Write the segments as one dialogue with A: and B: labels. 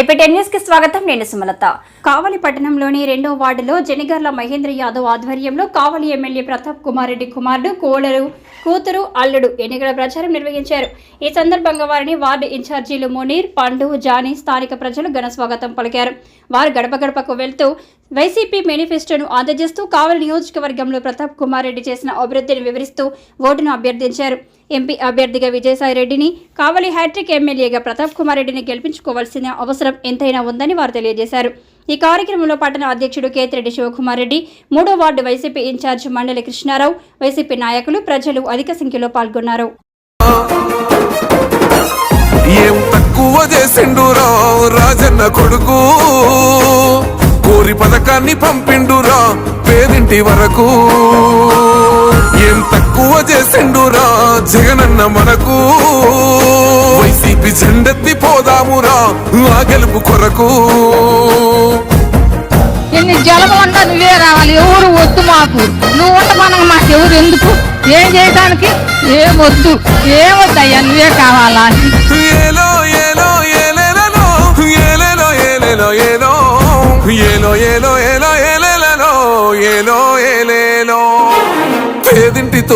A: AP న్యూస్కి స్వాగతం. నేను సుమలత. కావలి పట్టణంలోని రెండో వార్డులో జనిగర్ల మహేంద్ర యాదవ్ ఆధ్వర్యంలో కావలి ఎమ్మెల్యే ప్రతాప్ కుమార్ రెడ్డి కుమారుడు కోడలు కూతురు అల్లుడు ఎన్నికల ప్రచారం నిర్వహించారు. ఈ సందర్భంగా వారిని వార్డు ఇన్ఛార్జీలు మునీర్ పండు జానీ స్థానిక ప్రజలు ఘన స్వాగతం పలికారు. వారు గడప గడపకు వెళ్తూ వైసీపీ మేనిఫెస్టోను అందజేస్తూ కావలి నియోజకవర్గంలో ప్రతాప్ కుమార్ రెడ్డి చేసిన అభివృద్ధిని వివరిస్తూ ఓటును అభ్యర్థించారు. ఎంపీ అభ్యర్థిగా విజయసాయి రెడ్డిని కావలి హ్యాట్రిక్ ఎమ్మెల్యేగా ప్రతాప్ కుమార్ రెడ్డిని గెలిపించుకోవాల్సిన అవసరం ఎంతైనా ఉందని వారు తెలియజేశారు. ఈ కార్యక్రమంలో పట్టణ అధ్యక్షుడు కేతిరెడ్డి శివకుమార్ రెడ్డి మూడో వార్డు వైసీపీ ఇన్ఛార్జ్ మండలి కృష్ణారావు వైసీపీ నాయకులు ప్రజలు అధిక సంఖ్యలో పాల్గొన్నారు.
B: ఏం తక్కువ రాజన్న కొడుకు? కోరి పథకాన్ని పంపిండురా. పేదింటి వరకు ఏం తక్కువ చేసిండురా. జగనన్న మనకు వైసీపీ జెండెత్తి పోదామురా. ఆ గెలుపు కొరకు
C: ఎన్ని జలము అంతా నువ్వే రావాలి. ఎవరు వద్దు మాకు. నువ్వు ఉండమనగా మాకు ఎవరు ఎందుకు? ఏం చేయడానికి ఏం వద్దు. ఏం వద్దయ్యా? నువ్వే కావాలా?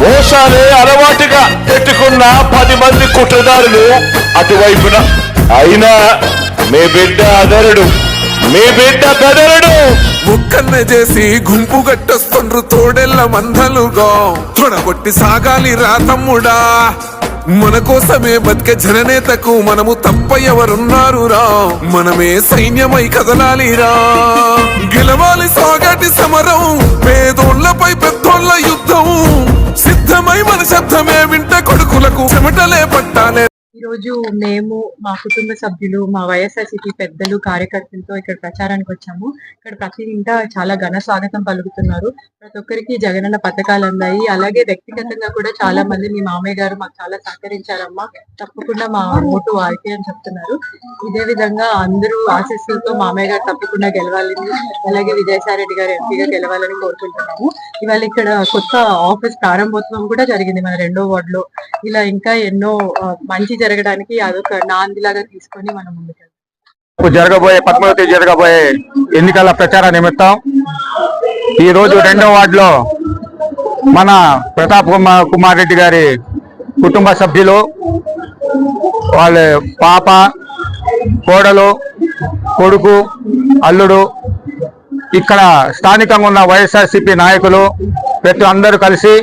D: మోసాలే అలవాటుగా పెట్టుకున్న పది మంది కుట్రదారులు అటువైపున. అయినా మీ బిడ్డ అదరుడు. మీ బిడ్డ బెదరుడు.
B: ముక్కన్న చేసి గుంపు గట్టొస్తుండ్రు తోడెల్ల మందలుగా. తొడగొట్టి సాగాలి రా తమ్ముడా. మన కోసమే బతికే జననేతకు మనము తప్ప ఎవరున్నారు రా మనమే సైన్యమై కదలాలిరా. గెలవాలి సాగటి సమరం పేదోళ్ళపై పెద్దోళ్ళ యుద్ధం. సిద్ధమై మన శబ్దమే వింట కొడుకులకు చెమటలే పట్టాలే
E: ఈ రోజు మేము మా కుటుంబ సభ్యులు మా వైఎస్ఆర్సీపీ పెద్దలు కార్యకర్తలతో ఇక్కడ ప్రచారానికి వచ్చాము. ఇక్కడ ప్రతి ఇంట చాలా ఘన స్వాగతం పలుకుతున్నారు. ప్రతి ఒక్కరికి జగనన్న పథకాలు అందాయి అలాగే వ్యక్తిగతంగా కూడా చాలా మంది మీ మామయ్య గారు మాకు చాలా సహకరించారమ్మా. తప్పకుండా మా ఓటు వారికి అని చెప్తున్నారు. ఇదే విధంగా అందరూ ఆశీస్సులతో మామయ్య గారు తప్పకుండా గెలవాలని అలాగే విజయసాయిరెడ్డి గారు ఎంపీగా గెలవాలని కోరుకుంటున్నాము. ఇవాళ ఇక్కడ కొత్త ఆఫీస్ ప్రారంభోత్సవం కూడా జరిగింది మన రెండో వార్డులో. ఇలా ఇంకా ఎన్నో మంచి జరగడానికి అదొక నాందిలాగా తీసుకొని మనం ముందుకెళ్తాం.
F: ఇప్పుడు జరగబోయే పదమూడవ తేదీ జరగబోయే ఎన్నికల ప్రచార నిమిత్తం ఈ రోజు రెండో వార్డులో మన ప్రతాప్ కుమార్ కుమార్ రెడ్డి గారి కుటుంబ సభ్యులు వాళ్ళ పాప కోడలు కొడుకు అల్లుడు ఇక్కడ స్థానికంగా ఉన్న వైఎస్ఆర్సీపీ నాయకులు ప్రతి అందరూ కలిసి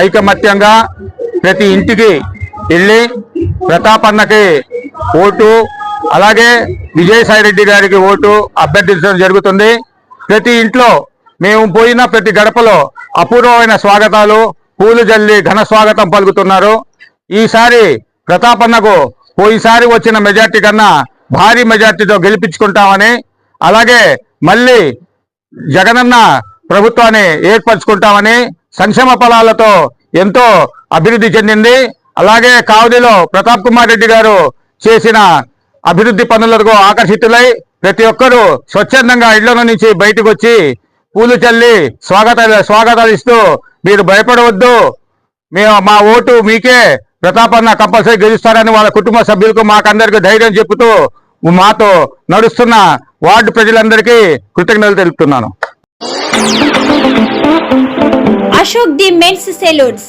F: ఐకమత్యంగా ప్రతి ఇంటికి వెళ్ళి ప్రతాపన్నకి ఓటు అలాగే విజయసాయి రెడ్డి గారికి ఓటు అభ్యర్థించడం జరుగుతుంది. ప్రతి ఇంట్లో మేము పోయిన ప్రతి గడపలో అపూర్వమైన స్వాగతాలు పూలు జల్లి ఘన స్వాగతం పలుకుతున్నారు. ఈసారి ప్రతాపన్నకు పోయిసారి వచ్చిన మెజార్టీ కన్నా భారీ మెజార్టీతో గెలిపించుకుంటామని అలాగే మళ్ళీ జగనన్న ప్రభుత్వాన్ని ఏర్పరచుకుంటామని సంక్షేమ ఫలాలతో ఎంతో అభివృద్ధి చెందింది. అలాగే కావలిలో ప్రతాప్ కుమార్ రెడ్డి గారు చేసిన అభివృద్ధి పనులకు ఆకర్షితులై ప్రతి ఒక్కరూ స్వచ్ఛందంగా ఇళ్ళ నుంచి బయటకు వచ్చి పూలు చల్లి స్వాగత స్వాగతాలు ఇస్తూ మీరు భయపడవద్దు. మేము మా ఓటు మీకే ప్రతాపన్న కంపల్సరీ గెలుస్తారని వాళ్ళ కుటుంబ సభ్యులకు మాకందరికి ధైర్యం చెబుతూ మాతో నడుస్తున్న వార్డు ప్రజలందరికీ కృతజ్ఞతలు తెలుపుతున్నాను.
A: Ashok the men's salons.